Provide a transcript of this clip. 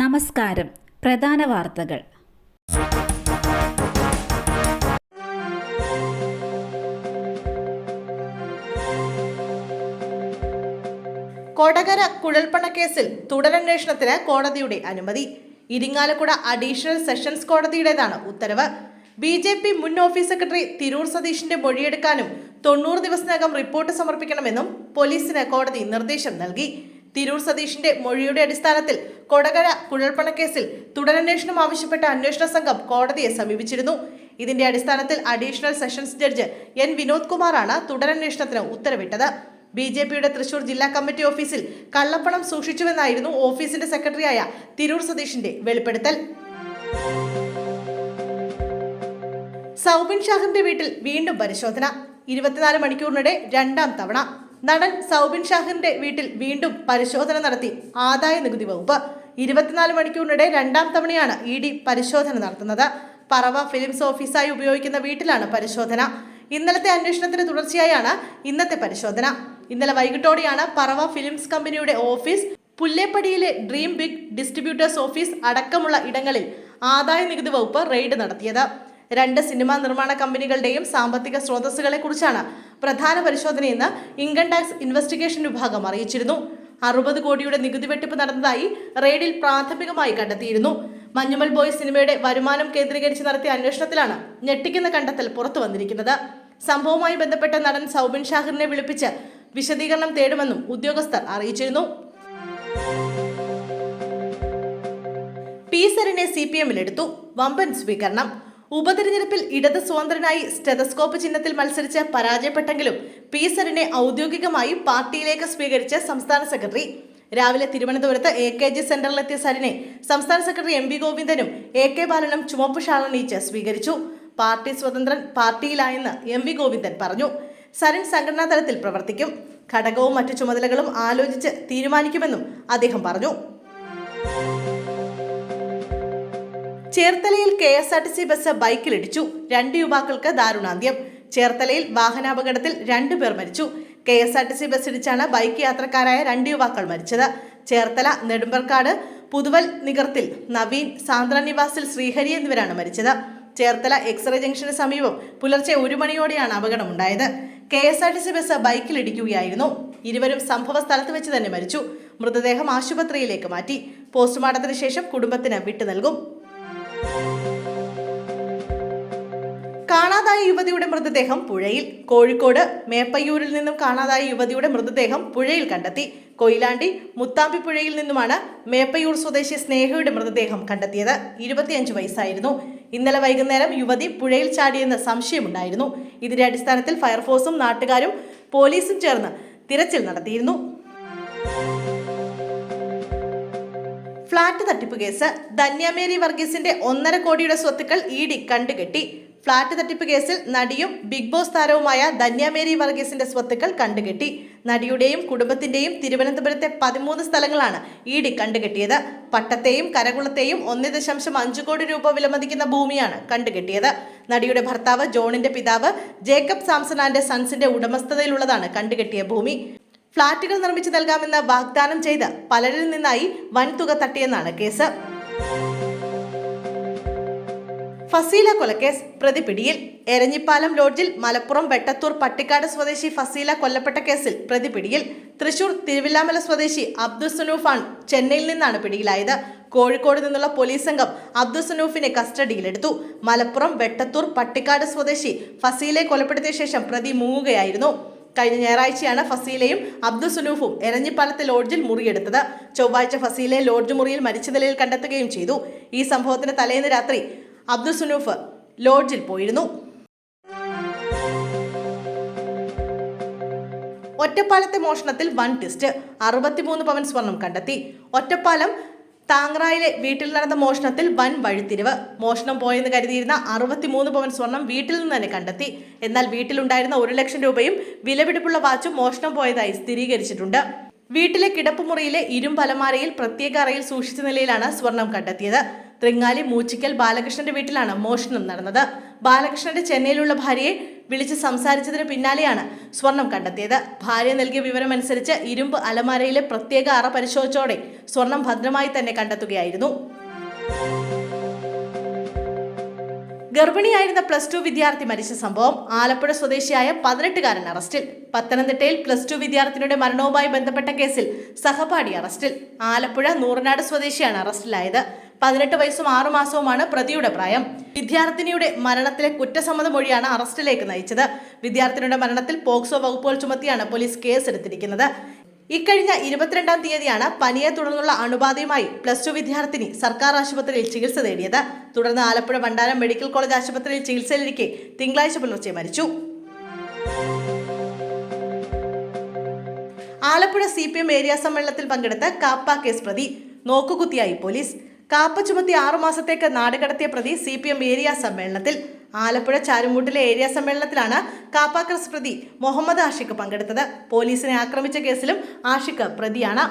നമസ്കാരം. പ്രധാന വാർത്തകൾ. കൊടകര കുഴൽപ്പണ കേസിൽ തുടരന്വേഷണത്തിന് കോടതിയുടെ അനുമതി. ഇരിങ്ങാലക്കുട അഡീഷണൽ സെഷൻസ് കോടതിയുടേതാണ് ഉത്തരവ്. ബി ജെ പി മുൻ ഓഫീസ് സെക്രട്ടറി തിരൂർ സതീഷിന്റെ മൊഴിയെടുക്കാനും തൊണ്ണൂറ് ദിവസത്തിനകം റിപ്പോർട്ട് സമർപ്പിക്കണമെന്നും പോലീസിന് കോടതി നിർദ്ദേശം നൽകി. തിരൂർ സതീഷിന്റെ മൊഴിയുടെ അടിസ്ഥാനത്തിൽ കൊടകര കുഴൽപ്പണ കേസിൽ തുടരന്വേഷണം ആവശ്യപ്പെട്ട അന്വേഷണ സംഘം കോടതിയെ സമീപിച്ചിരുന്നു. ഇതിന്റെ അടിസ്ഥാനത്തിൽ additional sessions judge N Vinod കുമാറാണ് തുടരന്വേഷണത്തിന് ഉത്തരവിട്ടത്. ബി ജെ പിയുടെ തൃശൂർ ജില്ലാ കമ്മിറ്റി ഓഫീസിൽ കള്ളപ്പണം സൂക്ഷിച്ചുവെന്നായിരുന്നു ഓഫീസിന്റെ സെക്രട്ടറിയായ തിരൂർ സതീഷിന്റെ വെളിപ്പെടുത്തൽ. സൗബിൻ ഷാഹിന്റെ വീട്ടിൽ വീണ്ടും പരിശോധന. ഇരുപത്തിനാല് മണിക്കൂറിനിടെ രണ്ടാം തവണ. നടൻ സൗബിൻ ഷാഹിന്റെ വീട്ടിൽ വീണ്ടും പരിശോധന നടത്തി ആദായ നികുതി വകുപ്പ്. ഇരുപത്തിനാല് മണിക്കൂറിനിടെ രണ്ടാം തവണയാണ് ഇ ഡി പരിശോധന നടത്തുന്നത്. പറവ ഫിലിംസ് ഓഫീസായി ഉപയോഗിക്കുന്ന വീട്ടിലാണ് പരിശോധന. ഇന്നലത്തെ അന്വേഷണത്തിന് തുടർച്ചയായാണ് ഇന്നത്തെ പരിശോധന. ഇന്നലെ വൈകിട്ടോടെയാണ് പറവ ഫിലിംസ് കമ്പനിയുടെ ഓഫീസ് പുല്ലേപ്പടിയിലെ ഡ്രീം ബിഗ് ഡിസ്ട്രിബ്യൂട്ടേഴ്സ് ഓഫീസ് അടക്കമുള്ള ഇടങ്ങളിൽ ആദായ നികുതി വകുപ്പ് റെയ്ഡ് നടത്തിയത്. രണ്ട് സിനിമാ നിർമ്മാണ കമ്പനികളുടെയും സാമ്പത്തിക സ്രോതസ്സുകളെ കുറിച്ചാണ് പ്രധാന പരിശോധനയെന്ന് ഇൻകം ടാക്സ് ഇൻവെസ്റ്റിഗേഷൻ വിഭാഗം അറിയിച്ചിരുന്നു. അറുപത് കോടിയുടെ നികുതി വെട്ടിപ്പ് നടന്നതായി റെയ്ഡിൽ പ്രാഥമികമായി കണ്ടെത്തിയിരുന്നു. മഞ്ഞുമൽ ബോയ് സിനിമയുടെ വരുമാനം കേന്ദ്രീകരിച്ച് നടത്തിയ അന്വേഷണത്തിലാണ് ഞെട്ടിക്കുന്ന കണ്ടെത്തൽ പുറത്തു വന്നിരിക്കുന്നത്. സംഭവവുമായി ബന്ധപ്പെട്ട നടൻ സൗബിൻ ഷാഹിറിനെ വിളിപ്പിച്ച് വിശദീകരണം തേടുമെന്നും ഉദ്യോഗസ്ഥർ അറിയിച്ചിരുന്നു. പി സരിനെ സി പി എമ്മിലെടുത്തു വമ്പൻ സ്വീകരണം. ഉപതെരഞ്ഞെടുപ്പിൽ ഇടത് സ്വതന്ത്രനായി സ്റ്റെതസ്കോപ്പ് ചിഹ്നത്തിൽ മത്സരിച്ച് പരാജയപ്പെട്ടെങ്കിലും പീസറിനെ ഔദ്യോഗികമായി പാർട്ടിയിലേക്ക് സ്വീകരിച്ച സംസ്ഥാന സെക്രട്ടറി. രാവിലെ തിരുവനന്തപുരത്ത് എ കെ ജി സെന്ററിലെത്തിയ സരിനെ സംസ്ഥാന സെക്രട്ടറി എം വി ഗോവിന്ദനും എ കെ ബാലനും ചുമപ്പ് ഷാളണീച്ച് സ്വീകരിച്ചു. പാർട്ടി സ്വതന്ത്രൻ പാർട്ടിയിലായെന്ന് എം വി ഗോവിന്ദൻ പറഞ്ഞു. സരിൻ സംഘടനാ തലത്തിൽ പ്രവർത്തിക്കും. ഘടകവും മറ്റു ചുമതലകളും ആലോചിച്ച് തീരുമാനിക്കുമെന്നും അദ്ദേഹം പറഞ്ഞു. ചേർത്തലയിൽ K S R T C bus ബൈക്കിലിടിച്ചു. രണ്ട് യുവാക്കൾക്ക് ദാരുണാന്ത്യം. ചേർത്തലയിൽ വാഹനാപകടത്തിൽ രണ്ടു പേർ മരിച്ചു. K S R T C bus ഇടിച്ചാണ് bike യാത്രക്കാരായ രണ്ട് യുവാക്കൾ മരിച്ചത്. ചേർത്തല നെടുമ്പർക്കാട് പുതുവൽ നികർത്തിൽ നവീൻ സാന്ദ്ര നിവാസിൽ ശ്രീഹരി എന്നിവരാണ് മരിച്ചത്. ചേർത്തല എക്സ്റേ ജംഗ്ഷന് സമീപം പുലർച്ചെ ഒരു മണിയോടെയാണ് അപകടമുണ്ടായത്. K S R T C bus ബൈക്കിലിടിക്കുകയായിരുന്നു. ഇരുവരും സംഭവ സ്ഥലത്ത് വെച്ച് തന്നെ മരിച്ചു. മൃതദേഹം ആശുപത്രിയിലേക്ക് മാറ്റി. പോസ്റ്റ്മോർട്ടത്തിന് ശേഷം കുടുംബത്തിന് വിട്ടു നൽകും കാണാതായ യുവതിയുടെ മൃതദേഹം പുഴയിൽ. കോഴിക്കോട് മേപ്പയ്യൂരിൽ നിന്നും കാണാതായ യുവതിയുടെ മൃതദേഹം പുഴയിൽ കണ്ടെത്തി. കൊയിലാണ്ടി മുത്താമ്പി പുഴയിൽ നിന്നുമാണ് മേപ്പയ്യൂർ സ്വദേശി സ്നേഹയുടെ മൃതദേഹം കണ്ടെത്തിയത്. ഇരുപത്തിയഞ്ച് വയസ്സായിരുന്നു. ഇന്നലെ വൈകുന്നേരം യുവതി പുഴയിൽ ചാടിയെന്ന് സംശയമുണ്ടായിരുന്നു. ഇതിന്റെ അടിസ്ഥാനത്തിൽ ഫയർഫോഴ്സും നാട്ടുകാരും പോലീസും ചേർന്ന് തിരച്ചിൽ നടത്തിയിരുന്നു. ഫ്ളാറ്റ് തട്ടിപ്പ് കേസ്. ധന്യമേരി വർഗീസിന്റെ ഒന്നര കോടിയുടെ സ്വത്തുക്കൾ ഇ ഡി കണ്ടുകെട്ടി. ഫ്ളാറ്റ് തട്ടിപ്പ് കേസിൽ നടിയും ബിഗ് ബോസ് താരവുമായ ധന്യമേരി വർഗീസിന്റെ സ്വത്തുക്കൾ കണ്ടുകെട്ടി. നടിയുടെയും കുടുംബത്തിന്റെയും തിരുവനന്തപുരത്തെ പതിമൂന്ന് സ്ഥലങ്ങളാണ് ഇ ഡി കണ്ടുകെട്ടിയത്. പട്ടത്തെയും കരകുളത്തെയും ഒന്ന് ദശാംശം അഞ്ച് കോടി രൂപ വിലമതിക്കുന്ന ഭൂമിയാണ് കണ്ടുകെട്ടിയത്. നടിയുടെ ഭർത്താവ് ജോണിന്റെ പിതാവ് ജേക്കബ് സാംസൺ ആൻഡ് സൺസിന്റെ ഉടമസ്ഥതയിലുള്ളതാണ് കണ്ടുകെട്ടിയ ഭൂമി. ഫ്ളാറ്റുകൾ നിർമ്മിച്ചു നൽകാമെന്ന് വാഗ്ദാനം ചെയ്ത് പലരിൽ നിന്നായി വൻതുക തട്ടിയെന്നാണ് കേസ്. ഫസീല കൊലക്കേസ് പ്രതിപിടിയിൽ. എരഞ്ഞിപ്പാലം ലോഡ്ജിൽ മലപ്പുറം വെട്ടത്തൂർ പട്ടിക്കാട് സ്വദേശി ഫസീല കൊല്ലപ്പെട്ട കേസിൽ പ്രതിപിടിയിൽ. തൃശൂർ തിരുവില്ലാമല സ്വദേശി അബ്ദുൽ സുനൂഫാൻ ചെന്നൈയിൽ നിന്നാണ് പിടിയിലായത്. കോഴിക്കോട് നിന്നുള്ള പോലീസ് സംഘം അബ്ദുൽ സുനൂഫിനെ കസ്റ്റഡിയിലെടുത്തു. മലപ്പുറം വെട്ടത്തൂർ പട്ടിക്കാട് സ്വദേശി ഫസീലെ കൊലപ്പെടുത്തിയ ശേഷം പ്രതി മുങ്ങുകയായിരുന്നു. കഴിഞ്ഞ ഞായറാഴ്ചയാണ് ഫസീലയും അബ്ദുൽ സുനൂഫും എരഞ്ഞിപ്പാലത്തെ ലോഡ്ജിൽ മുറിയെടുത്തത്. ചൊവ്വാഴ്ച ഫസീലെ ലോഡ്ജ് മുറിയിൽ മരിച്ച നിലയിൽ കണ്ടെത്തുകയും ചെയ്തു. ഈ സംഭവത്തിന് തലേന്ന് രാത്രി അബ്ദുൽ സുനൂഫ് ലോഡ്ജിൽ പോയിരുന്നു. ഒറ്റപ്പാലത്തെ മോഷണത്തിൽ വൺ ടിസ്റ്റ് അറുപത്തിമൂന്ന് പവൻ സ്വർണം കണ്ടെത്തി. ഒറ്റപ്പാലം താങ്റായിലെ വീട്ടിൽ നടന്ന മോഷണത്തിൽ വൻ വഴിത്തിരിവ്. മോഷണം പോയെന്ന് കരുതിയിരുന്ന അറുപത്തിമൂന്ന് പവൻ സ്വർണം വീട്ടിൽ നിന്ന് തന്നെ കണ്ടെത്തി. എന്നാൽ വീട്ടിലുണ്ടായിരുന്ന ഒരു ലക്ഷം രൂപയും വിലപിടിപ്പുള്ള വാച്ചും മോഷണം പോയതായി സ്ഥിരീകരിച്ചിട്ടുണ്ട്. വീട്ടിലെ കിടപ്പുമുറിയിലെ ഇരുമ്പലമാരയിൽ പ്രത്യേക അറയിൽ സൂക്ഷിച്ച നിലയിലാണ് സ്വർണം കണ്ടെത്തിയത്. തൃങ്ങാലി മൂച്ചിക്കൽ ബാലകൃഷ്ണന്റെ വീട്ടിലാണ് മോഷണം നടന്നത്. ബാലകൃഷ്ണന്റെ ചെന്നൈയിലുള്ള ഭാര്യയെ വിളിച്ച് സംസാരിച്ചതിന് പിന്നാലെയാണ് സ്വർണം കണ്ടെത്തിയത്. ഭാര്യ നൽകിയ വിവരമനുസരിച്ച് ഇരുമ്പ് അലമാരയിലെ പ്രത്യേക അറ പരിശോധിച്ചോടെ സ്വർണം ഭദ്രമായി തന്നെ കണ്ടെത്തുകയായിരുന്നു. ഗർഭിണിയായിരുന്ന പ്ലസ് ടു വിദ്യാർത്ഥി മരിച്ച സംഭവം ആലപ്പുഴ സ്വദേശിയായ പതിനെട്ടുകാരൻ അറസ്റ്റിൽ. പത്തനംതിട്ടയിൽ പ്ലസ് ടു വിദ്യാർത്ഥിനിയുടെ മരണവുമായി ബന്ധപ്പെട്ട കേസിൽ സഹപാഠി അറസ്റ്റിൽ. ആലപ്പുഴ നൂറനാട് സ്വദേശിയാണ് അറസ്റ്റിലായത്. പതിനെട്ട് വയസ്സും ആറു മാസവുമാണ് പ്രതിയുടെ പ്രായം. വിദ്യാർത്ഥിനിയുടെ മരണത്തിലെ കുറ്റസമ്മത മൊഴിയാണ് അറസ്റ്റിലേക്ക് നയിച്ചത്. വിദ്യാർത്ഥിനിയുടെ മരണത്തിൽ പോക്സോ വകുപ്പുകൾ ചുമത്തിയാണ് പോലീസ് കേസെടുത്തിരിക്കുന്നത്. ഇക്കഴിഞ്ഞ ഇരുപത്തിരണ്ടാം തീയതിയാണ് പനിയെ തുടർന്നുള്ള അണുബാധയുമായി പ്ലസ് ടു വിദ്യാർത്ഥിനി സർക്കാർ ആശുപത്രിയിൽ ചികിത്സ തേടിയത്. തുടർന്ന് ആലപ്പുഴ വണ്ടാനം മെഡിക്കൽ കോളേജ് ആശുപത്രിയിൽ ചികിത്സയിലിരിക്കെ തിങ്കളാഴ്ച പുലർച്ചെ മരിച്ചു. Alappuzha C P M area സമ്മേളനത്തിൽ പങ്കെടുത്ത കാപ്പ കേസ് പ്രതി. നോക്കുകുത്തിയായി പോലീസ്. കാപ്പ ചുമത്തി ആറുമാസത്തേക്ക് നാടുകടത്തിയ പ്രതി സി പി എം ഏരിയ സമ്മേളനത്തിൽ. ആലപ്പുഴ ചാരുമൂട്ടിലെ ഏരിയ സമ്മേളനത്തിലാണ് കാപ്പാക്രസ് പ്രതി മുഹമ്മദ് ആഷിഖ് പങ്കെടുത്തത്. പോലീസിനെ ആക്രമിച്ച കേസിലും ആഷിഖ് പ്രതിയാണ്.